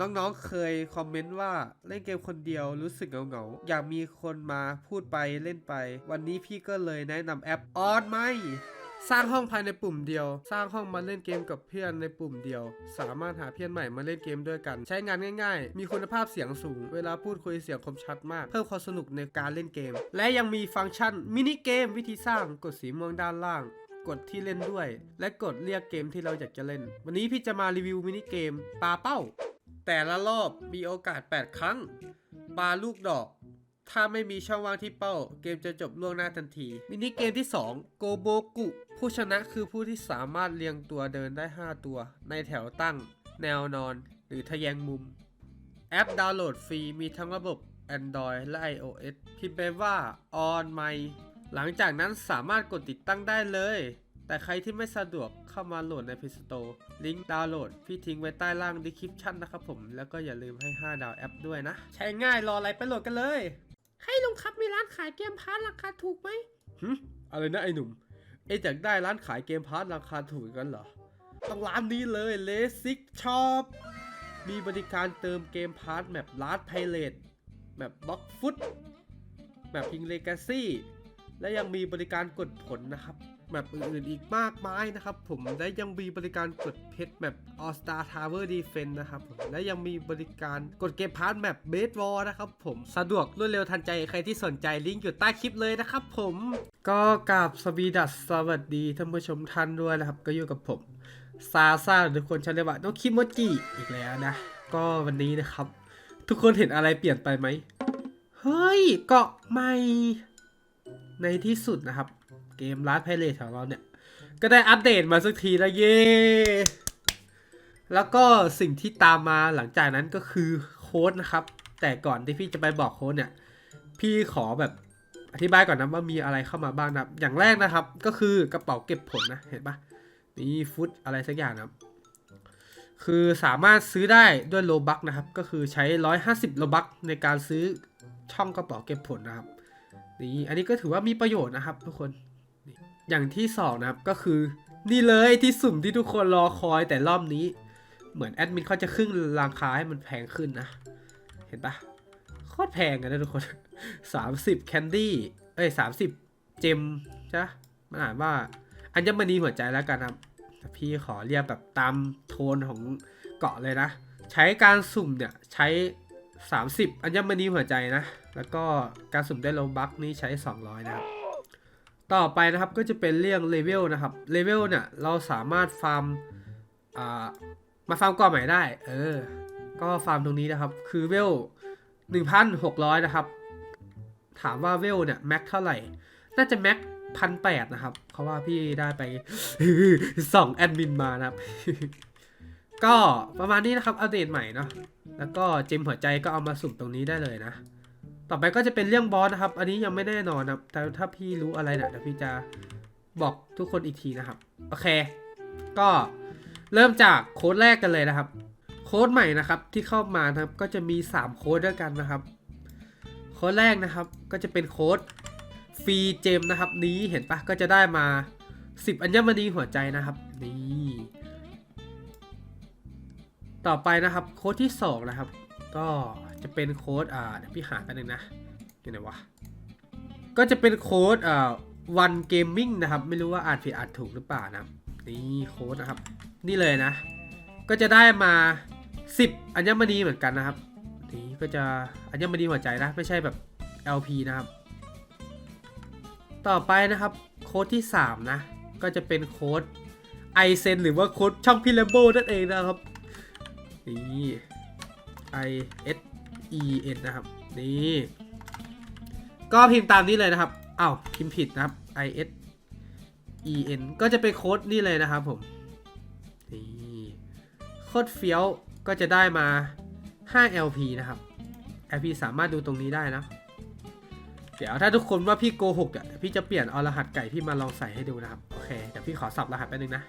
น้องๆ เคยคอมเมนต์ว่าเล่นเกมคนเดียวรู้สึกเหงาๆ อยากมีคนมาพูดไปเล่นไป วันนี้พี่ก็เลยแนะนำแอปออนไหมสร้างห้องภายในปุ่มเดียว สร้างห้องมาเล่นเกมกับเพื่อนในปุ่มเดียว สามารถหาเพื่อนใหม่มาเล่นเกมด้วยกัน ใช้งานง่ายๆ มีคุณภาพเสียงสูง เวลาพูดคุยเสียงคมชัดมาก เพิ่มความสนุกในการเล่นเกม และยังมีฟังก์ชันมินิเกมวิธีสร้างกดสีม่วงด้านล่าง กดที่เล่นด้วย และกดเรียกเกมที่เราอยากจะเล่น วันนี้พี่จะมารีวิวมินิเกมปลาเป้า แต่ละรอบมีโอกาส 8 ครั้ง ปาลูกดอก ถ้าไม่มีช่องว่างที่เป้า เกมจะจบล่วงหน้าทันที มินิเกมที่ 2 โกโบกุ ผู้ชนะคือผู้ที่สามารถเรียงตัวเดินได้ 5 ตัว ในแถวตั้ง แนวนอน หรือทะแยงมุม แอปดาวน์โหลดฟรีมีทั้งระบบ Android และ iOS พิมพ์ไปว่า on my หลังจากนั้นสามารถกดติดตั้งได้เลย แต่ใครที่ไม่สะดวกเข้ามาโหลดใน Play Store ลิงก์ดาวน์โหลดพี่ทิ้งไว้ใต้ล่าง description นะครับผม แล้วก็อย่าลืมให้ 5 ดาวแอปด้วยนะ ใช้ง่ายรออะไรไปโหลดกันเลย ให้ลุงครับมีร้านขายเกมพาร์ทราคาถูกไหมหึอะไรนะไอ้หนุ่ม เอ๊ะอยากได้ร้านขายเกมพาร์ทราคาถูกกันเหรอ ต้องร้านนี้เลยเลสิกช็อปมีบริการเติมเกมพาร์ทแบบลาร์ดไพเรตแบบบล็อกฟุตแบบพิงเลกาซี่และยังมีบริการกดผลนะครับ แบบอื่นๆอีกมากมายนะครับผมและยังมีบริการกดเพชรแบบ All Star Tower Defense นะครับผมและยังมีบริการกดเกมพาร์ทแบบเบสวอลนะครับผมสะดวกรวดเร็วทันใจใครที่สนใจลิงก์อยู่ใต้คลิปเลยนะครับผมก็กราบสวีดัสสวัสดีท่านผู้ชมท่านด้วยนะครับก็อยู่กับผมซาซาหรือทุกคนช้เรียกว่าน้องคิโมจิอีกแล้วนะ ก็วันนี้นะครับ ทุกคนเห็นอะไรเปลี่ยนไปไหมเฮ้ยเกาะใหม่ ในที่สุดนะครับ เกมลาร์ดไพเรทของเราเนี่ย ก็ได้อัปเดตมาสักทีแล้วเย้แล้วก็สิ่งที่ตามมาหลังจากนั้นก็คือโค้ดนะครับ แต่ก่อนที่พี่จะไปบอกโค้ดเนี่ย พี่ขอแบบอธิบายก่อนนะว่ามีอะไรเข้ามาบ้างนะอย่างแรกนะครับ ก็คือกระเป๋าเก็บผลนะเห็นปะนี่ฟุตอะไรสักอย่างนะครับคือสามารถซื้อได้ด้วยโลบักนะครับ ก็คือใช้ 150โลบักในการซื้อช่องกระเป๋าเก็บผลนะครับ นี่อันนี้ก็ถือว่ามีประโยชน์นะครับ ทุกคนอย่างที่สองนะครับก็คือ นี่เลยที่สุ่มที่ทุกคนรอคอยแต่รอบนี้ เหมือนแอดมินเขาจะขึ้นราคาให้มันแพงขึ้นนะ เห็นปะโคตรแพงกันนะทุกคน 30แคนดี้เอ้ย30 เจมใช่ปะมันอ่านว่าอัญมณีหัวใจแล้วกันครับพี่ขอเรียกแบบตามโทนของเกาะเลยนะ ใช้การสุ่มเนี่ยใช้ 30 อัญมณีหัวใจนะ แล้วก็การสุ่มได้โลบัคนี่ใช้ 200 นะครับ ต่อไปนะครับก็จะเป็นเรื่องเลเวลนะครับ เลเวลเนี่ยเราสามารถฟาร์มอ่ามาฟาร์มก่อใหม่ได้ เออ ก็ฟาร์มตรงนี้นะครับ คือเวล 1,600 นะครับ ถามว่าเวลเนี่ยแม็กเท่าไหร่ น่าจะแม็กพันแปดนะครับ เพราะว่าพี่ได้ไปสองแอดมินมานะครับ ก็ประมาณนี้นะครับ อัปเดตใหม่เนาะ แล้วก็เจมหัวใจก็เอามาสุ่มตรงนี้ได้เลยนะ ต่อไปก็จะเป็นเรื่องบอสนะครับ อันนี้ยังไม่แน่นอนนะครับ แต่ถ้าพี่รู้อะไรนี่ยเดี๋ยวพี่จะบอกทุกคนอีกทีนะครับ โอเค ก็เริ่มจากโค้ดแรกกันเลยนะครับ โค้ดใหม่นะครับที่เข้ามานะครับก็จะมี 3 โค้ดด้วยกันนะครับ โค้ดแรกนะครับก็จะเป็นโค้ดฟรีเจมนะครับ นี้เห็นปะก็จะได้มา 10 อัญมณีหัวใจนะครับ นี่ ต่อไปนะครับโค้ดที่ 2 นะครับ ก็จะเป็นโค้ดอ่าเดี๋ยวพี่หาไปหนึ่งนะอยู่ไหนวะก็จะเป็นโค้ดอ่าวันเกมมิ่งนะครับ ไม่รู้ว่าอ่านผิดอ่านถูกหรือเปล่านะนี่โค้ดนะครับ นี่เลยนะ ก็จะได้มา 10 อัญมณีเหมือนกันนะครับนี่ก็จะอัญมณีหัวใจนะ ไม่ใช่แบบ LP นะครับ ต่อไปนะครับโค้ดที่ 3 นะ ก็จะเป็นโค้ดไอเซนหรือว่าโค้ดช่องพิลโบนั่นเองนะครับ นี่ i s e n นะครับ นี่ ก็พิมพ์ตามนี้เลยนะครับอ้าวพิมพ์ผิดนะครับ i s e n ก็จะเป็นโค้ดนี่เลยนะครับผม นี่โค้ดเฟี้ยวก็จะได้มา 5 LP นะครับ LP สามารถดูตรงนี้ได้นะ เดี๋ยวถ้าทุกคนว่าพี่โกหกอะพี่จะเปลี่ยนเอารหัสไก่พี่มาลองใส่ให้ดูนะครับ โอเค เดี๋ยวพี่ขอสับรหัสแป๊บนึงนะ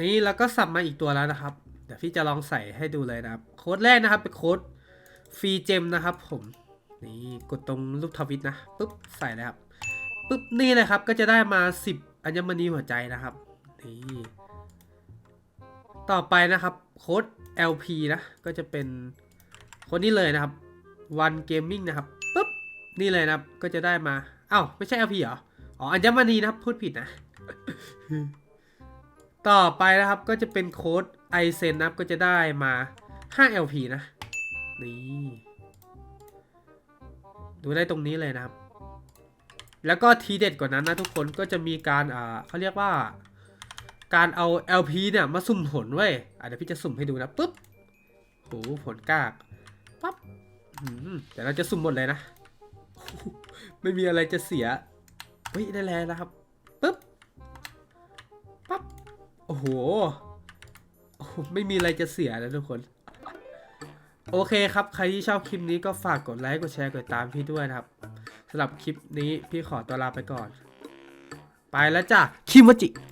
นี่แล้วก็สับมาอีกตัวแล้วนะครับ ดี๋ยวพี่จะลองใส่ให้ดูเลยนะครับ โค้ดแรกนะครับเป็นโค้ดฟรีเจมนะครับ ผมนี่กดตรงรูปทวิตนะปุ๊บใส่เลยครับปุ๊บนี่เลยครับก็จะได้มา 10 อัญมณีหัวใจนะครับนี่ต่อไปนะครับโค้ด LP นะก็จะเป็นคนนี้เลยนะครับ One Gaming นะครับปุ๊บนี่เลยนะครับก็จะได้มาอ้าวไม่ใช่ LP เหรออ๋ออัญมณีนะครับพูดผิดนะ ต่อไปนะครับก็จะเป็นโค้ด i s e n นะครับก็จะได้มา 5 LP นะ นี่ ดูได้ตรงนี้เลยนะครับ แล้วก็ทีเด็ดกว่านั้นนะทุกคนก็จะมีการอ่าเขาเรียกว่าการเอา LP เนี่ยมาสุ่มผลเว้ยอะเดี๋ยวพี่จะสุ่มให้ดูนะปุ๊บโหผลกากปั๊บอืมเดี๋ยวเราจะสุ่มหมดเลยนะ ไม่มีอะไรจะเสีย เฮ้ยได้แล้วนะครับปุ๊บปั๊บโอ้โห โอ้ไม่มีอะไรจะเสียนะทุกคน โอเคครับ ใครที่ชอบคลิปนี้ก็ฝากกดไลค์ กดแชร์ กดตามพี่ด้วยนะครับสำหรับคลิปนี้พี่ขอตัวลาไปก่อน ไปแล้วจ้ะคิมวจิ